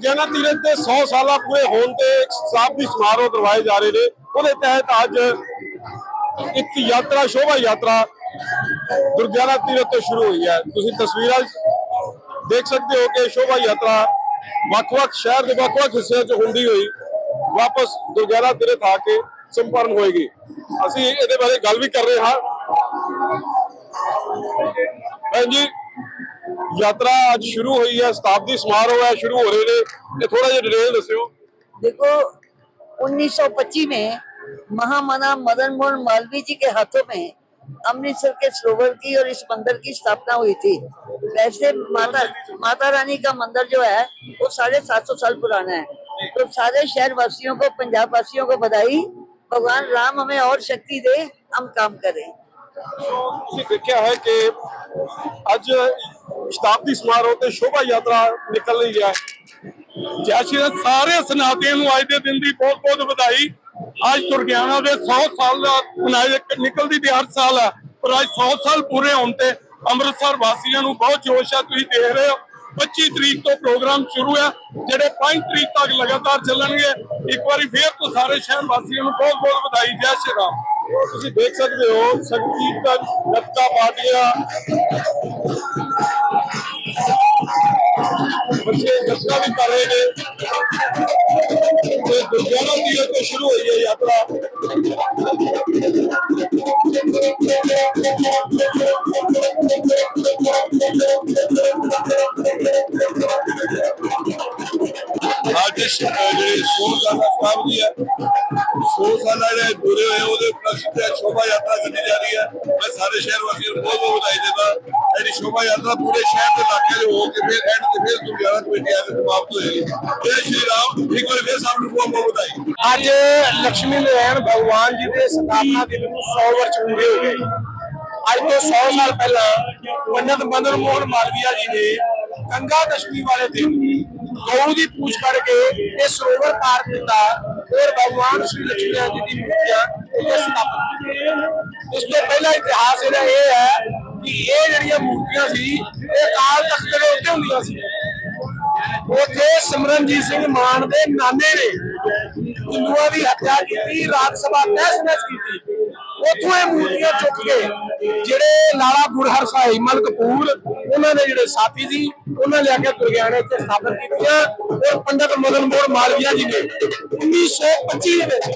ਦੁਰਗਿਆਨਾ ਤੀਰਥ ਦੇ 100 ਸਾਲਾ ਪੂਰੇ ਹੋਣ ਤੇ ਇੱਕ ਸ਼ਤਾਬਦੀ ਸਮਾਰੋਹ ਕਰਵਾਏ ਜਾ ਰਹੇ ਨੇ। ਉਹਦੇ ਤਹਿਤ ਅੱਜ ਇੱਕ ਯਾਤਰਾ, ਸ਼ੋਭਾ ਯਾਤਰਾ ਦੁਰਗਿਆਨਾ ਤੀਰਥ ਤੋਂ ਸ਼ੁਰੂ ਹੋਈ ਹੈ। ਤੁਸੀਂ ਤਸਵੀਰਾਂ ਦੇਖ ਸਕਦੇ ਹੋ ਕਿ ਸ਼ੋਭਾ ਯਾਤਰਾ ਵੱਖ-ਵੱਖ ਸ਼ਹਿਰ ਦੇ ਵੱਖ-ਵੱਖ ਹਿੱਸਿਆਂ 'ਚ ਹੁੰਦੀ ਹੋਈ ਵਾਪਸ ਦੁਰਗਿਆਨਾ ਤੀਰਥ ਆ ਕੇ ਸੰਪਰਨ ਹੋਏਗੀ। ਅਸੀਂ ਇਹਦੇ ਬਾਰੇ ਗੱਲ ਵੀ ਕਰ ਰਹੇ ਹਾਂ। ਭੈਣ ਜੀ ਯਾਤਰਾ ਅੱਜ ਸ਼ੁਰੂ ਹੋਈ ਹੈ ਸ਼ਤਾਬਦੀ ਸਮਾਰੋਹ ਹੈ ਸ਼ੁਰੂ ਹੋ ਰਹੇ ਨੇ ਤੇ ਥੋੜਾ ਜਿਹਾ ਡਿਟੇਲ ਦੱਸਿਓ देखो 1925 में महामना मदन मोहन मालवीय जी के हाथों में अमृतसर के सरोवर की और इस मंदिर की स्थापना हुई थी वैसे माता माता रानी का मंदिर जो है वो साढ़े सात सौ साल पुराना है तो सारे शहर वासियों को पंजाब वासियों को बधाई भगवान राम हमें और शक्ति दे हम काम करें ਤੁਸੀਂ ਦੇਖਿਆ ਹੈ ਕਿ ਅੱਜ ਸ਼ਤਾਬਦੀ ਸਮਾਰੋਹ ਤੇ ਸ਼ੋਭਾ ਯਾਤਰਾ ਨਿਕਲ ਰਹੀ ਹੈ। ਜੈ ਸ਼੍ਰੀ ਰਾਮ। ਸਾਰੇ ਸਨਾਤੀਆਂ ਨੂੰ ਅੱਜ ਦੇ ਦਿਨ ਦੀ ਬਹੁਤ ਬਹੁਤ ਵਧਾਈ। ਅੱਜ ਦੁਰਗਿਆਨਾ ਦੇ 100 ਸਾਲ ਦਾ ਮਨਾਏ ਨਿਕਲਦੀ ਤੇ ਹਰ ਸਾਲ ਹੈ। ਪਰ ਅੱਜ 100 ਸਾਲ ਪੂਰੇ ਹੋਣ ਤੇ ਅੰਮ੍ਰਿਤਸਰ ਵਾਸੀਆਂ ਨੂੰ ਬਹੁਤ ਜੋਸ਼ ਹੈ। ਤੁਸੀਂ ਦੇਖ ਰਹੇ ਹੋ 25 ਤਰੀਕ ਤੋਂ ਪ੍ਰੋਗਰਾਮ ਸ਼ੁਰੂ ਹੈ। ਜਿਹੜੇ 5 ਤਰੀਕ ਤੱਕ ਲਗਾਤਾਰ ਚੱਲਣਗੇ, ਇੱਕ ਵਾਰੀ ਫੇਰ ਤੋਂ ਸਾਰੇ ਸ਼ਹਿਰ ਵਾਸੀਆਂ ਨੂੰ ਬਹੁਤ ਬਹੁਤ ਵਧਾਈ। ਜੈ ਸ਼੍ਰੀ ਰਾਮ ਤੁਸੀਂ ਦੇਖ ਸਕਦੇ ਹੋ, ਸੰਗੀਤ ਗੱਤਕਾ ਪਾਰਟੀਆਂ ਬੱਚੇ ਗੱਤਕਾ ਵੀ ਕਰ ਰਹੇ ਨੇ। ਤੇ ਦੁਰਗਿਆਨਾ ਦੀ ਤੋਂ ਸ਼ੁਰੂ ਹੋਈ ਹੈ ਯਾਤਰਾ। ਅੱਜ ਸ਼- ਜਿਹੜੇ 100 ਸਾਲਾ ਸਾਹਿਬ ਜੀ ਹੈ। 100 ਸਾਲਾ ਜਿਹੜੇ ਪੂਰੇ ਹੋਏ ਉਹਦੇ ਉਪਲਕਸ਼ ਤੇ ਸ਼ੋਭਾ ਯਾਤਰਾ ਕੱਢੀ ਜਾ ਰਹੀ ਹੈ। ਮੈਂ ਸਾਰੇ ਸ਼ਹਿਰ ਵਾਸੀਆਂ ਨੂੰ ਬਹੁਤ ਬਹੁਤ ਵਧਾਈ ਦਿੰਦਾ। ਜਿਹੜੀ ਸ਼ੋਭਾ ਯਾਤਰਾ ਪੂਰੇ ਸ਼ਹਿਰ ਦੇ ਇਲਾਕੇ ਦੇ ਹੋ ਕੇ ਫਿਰ ਐਂਡ ਤੇ ਫਿਰ ਦੁਰਗਿਆਨਾ ਕਮੇਟੀ ਆ ਕੇ ਸਮਾਪਤ ਹੋਏਗੀ ਜੈ ਸ਼੍ਰੀ ਰਾਮ। ਇੱਕ ਵਾਰ ਫਿਰ ਸਭ ਨੂੰ ਬਹੁਤ ਬਹੁਤ ਵਧਾਈ। ਅੱਜ ਲక్ష్ਮੀ ਨਾਰਾਇਣ ਭਗਵਾਨ ਜੀ ਦੇ ਸਥਾਪਨਾ ਦਿਨ ਨੂੰ 100 ਵਰਸ਼ ਪੂਰੇ ਹੋ ਗਏ। ਅੱਜ ਤੋਂ 100 ਸਾਲ ਪਹਿਲਾਂ ਪੰਡਤ ਮਦਨ ਮੋਹਨ ਮਾਲਵੀਆ ਜੀ ਨੇ ਗੰਗਾ ਦਸ਼ਮੀ ਵਾਲੇ ਦਿਨ ਗਊ ਦੀ ਪੂਜ ਕਰਕੇ ਇਹ ਸਰੋਵਰ ਪਾਰ ਕੀਤਾ ਔਰ ਭਗਵਾਨ ਸ਼੍ਰੀ ਲక్ష్ਮੀ ਜੀ ਦੀ ਮੂਰਤੀਆਂ ਇੱਥੇ ਸਥਾਪਿਤ ਕੀਤੀਆਂ ਇਸ ਤੋਂ ਪਹਿਲਾ ਇਤਿਹਾਸ ਇਹਦਾ ਇਹ ਹੈ ਕਿ ਇਹ ਜਿਹੜੀਆਂ ਮੂਰਤੀਆਂ ਸੀ, ਇਹ ਕਾਲ ਤਖਤ ਦੇ ਉੱਤੇ ਹੁੰਦੀਆਂ ਸੀ। ਉੱਥੇ ਸਿਮਰਨਜੀਤ ਸਿੰਘ ਮਾਨ ਦੇ ਨਾਨੇ ਨੇ ਹਿੰਦੂਆਂ ਦੀ ਹੱਤਿਆ ਕੀਤੀ, ਰਾਜ ਸਭਾ ਤਹਿਸ ਨਹਿਸ ਕੀਤੀ। ਉੱਥੋਂ ਇਹ ਮੂਰਤੀਆਂ ਚੁੱਕ ਕੇ ਜਿਹੜੇ ਲਾਲਾ ਗੁਰਹਰ ਸਾਹਿਬ ਮਲ ਕਪੂਰ, ਉਹਨਾਂ ਦੇ ਜਿਹੜੇ ਸਾਥੀ ਸੀ, ਉਹਨਾਂ ਲਿਆ ਕੇ ਦੁਰਗਿਆਨੇ ਇੱਥੇ ਸਥਾਪਿਤ ਕੀਤੀਆਂ ਔਰ ਪੰਡਤ ਮਦਨ ਮੋਹਨ ਮਾਲਵੀਆ ਜੀ ਨੇ 1925 ਵਿੱਚ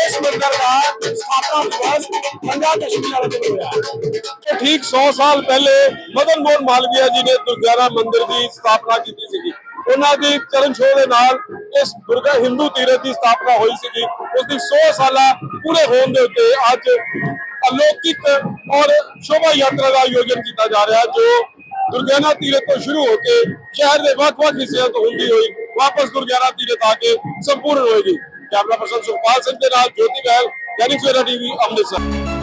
ਇਸ ਮੰਦਰ ਦਾ ਸਥਾਪਨਾ ਦਿਵਸ ਗੰਗਾ ਦਸ਼ਮੀ ਵਾਲੇ ਦਿਨ ਹੋਇਆ। ਠੀਕ 100 ਸਾਲ ਪਹਿਲੇ ਮਦਨ ਮੋਹਨ ਮਾਲਵੀਆ ਜੀ ਨੇ ਦੁਰਗਿਆਨਾ ਮੰਦਿਰ ਦੀ ਸਥਾਪਨਾ ਕੀਤੀ ਸੀਗੀ। ਉਹਨਾਂ ਦੀ ਚਰਨ ਛੋਹ ਦੇ ਨਾਲ ਇਸ ਦੁਰਗਾ ਹਿੰਦੂ ਤੀਰਥ ਦੀ ਸਥਾਪਨਾ ਹੋਈ ਸੀਗੀ। ਉਸ ਦੀ 100 ਸਾਲਾ ਪੂਰੇ ਹੋਣ ਦੇ ਉੱਤੇ ਅੱਜ ਅਲੌਕਿਕ ਔਰ ਸ਼ੋਭਾ ਯਾਤਰਾ ਦਾ ਆਯੋਜਨ ਕੀਤਾ ਜਾ ਰਿਹਾ ਜੋ ਦੁਰਗਿਆਨਾ ਤੀਰਥ ਤੋਂ ਸ਼ੁਰੂ ਹੋ ਕੇ ਸ਼ਹਿਰ ਦੇ ਵੱਖ-ਵੱਖ ਹਿੱਸਿਆਂ ਤੋਂ ਹੁੰਦੀ ਹੋਈ ਵਾਪਸ ਦੁਰਗਿਆਨਾ ਤੀਰਥ ਆ ਕੇ ਸੰਪੂਰਨ ਹੋਏਗੀ। ਕੈਮਰਾ ਪਰਸਨ ਸੁਖਪਾਲ ਸਿੰਘ ਦੇ ਨਾਲ ਜੋਤੀ ਬਹਿਲ ਦੈਨਿਕ ਸਵੇਰਾ ਟੀਵੀ, ਅੰਮ੍ਰਿਤਸਰ।